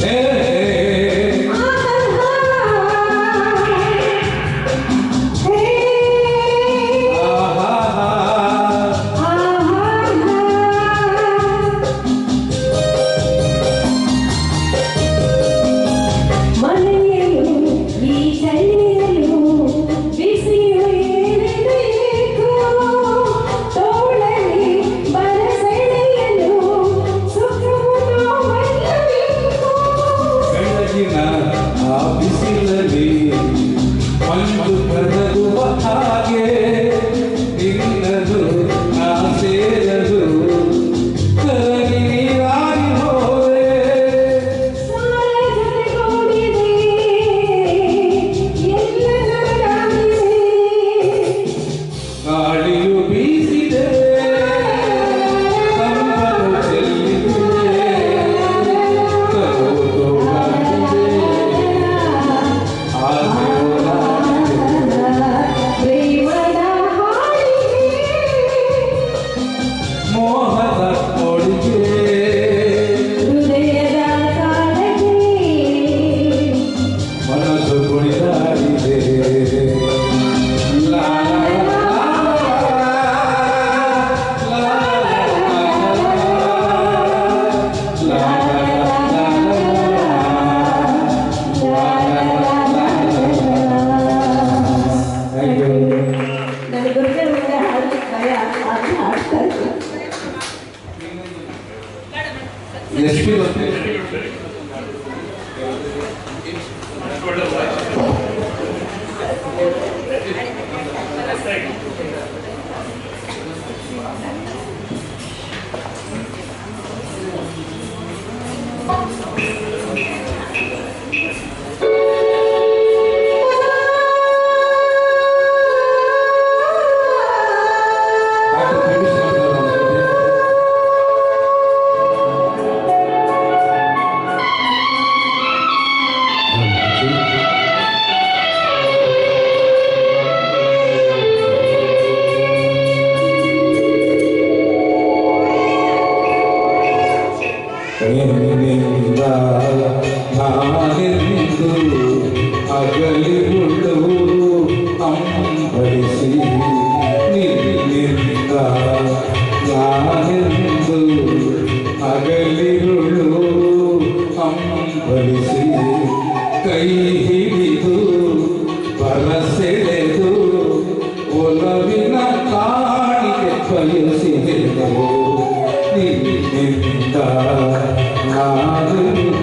Amen. ఆఫీసులే పండు ಅಗಲಿರುಳು ಅಂಬರಿಸಿ ನಿನ್ನಿಂದ ನಾನೆಂದು ಅಗಲಿರುಳು ಅಂಬರಿಸಿ ಕೈ ಹಿಡಿದು ಬರಸೆಳೆದು ಒಲವಿನ ಕಾಣಿಗೆ ಬಯಸಿದೆವು ನಿನ್ನಿಂದ ನಾನೆಂದು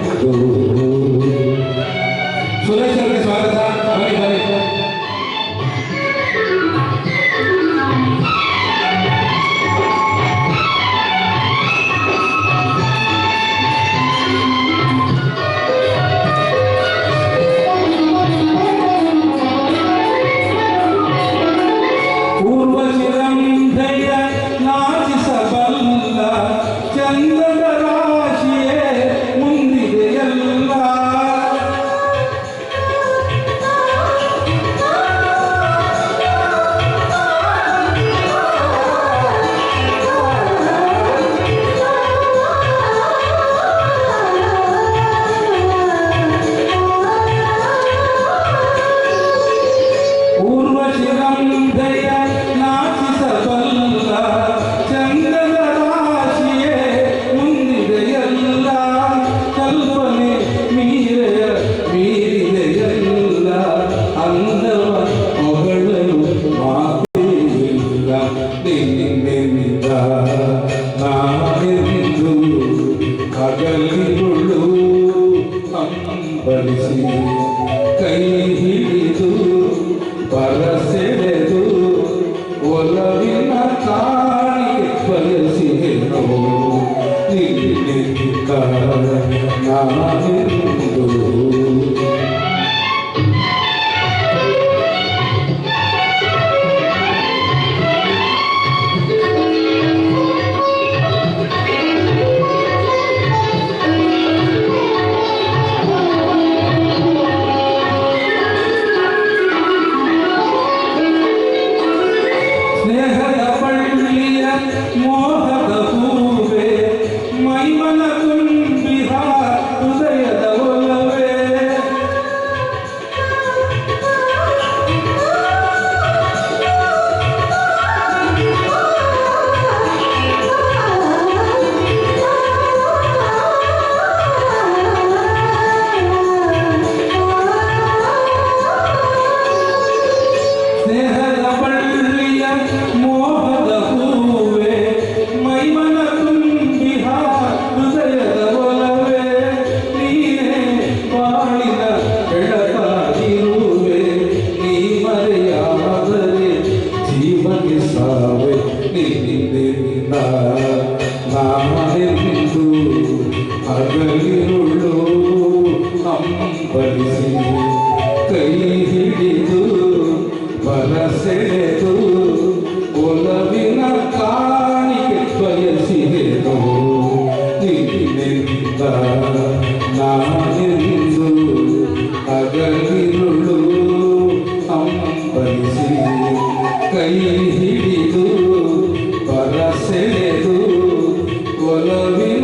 listening to more. ಕೈ ಹಿಡಿದು ಬರಸೆಳೆದು ಒಲವಿನ ಕಾಣಿಕೆ ಬಯಸಿದೆನು ನಿನ್ನಿಂದ ನಾನೆಂದು ಹಗಲಿರುಳು ಅಂಬಲಿಸಿ ಕೈ ಹಿಡಿದು ಬರಸೆಳೆದು ಒಲವಿನ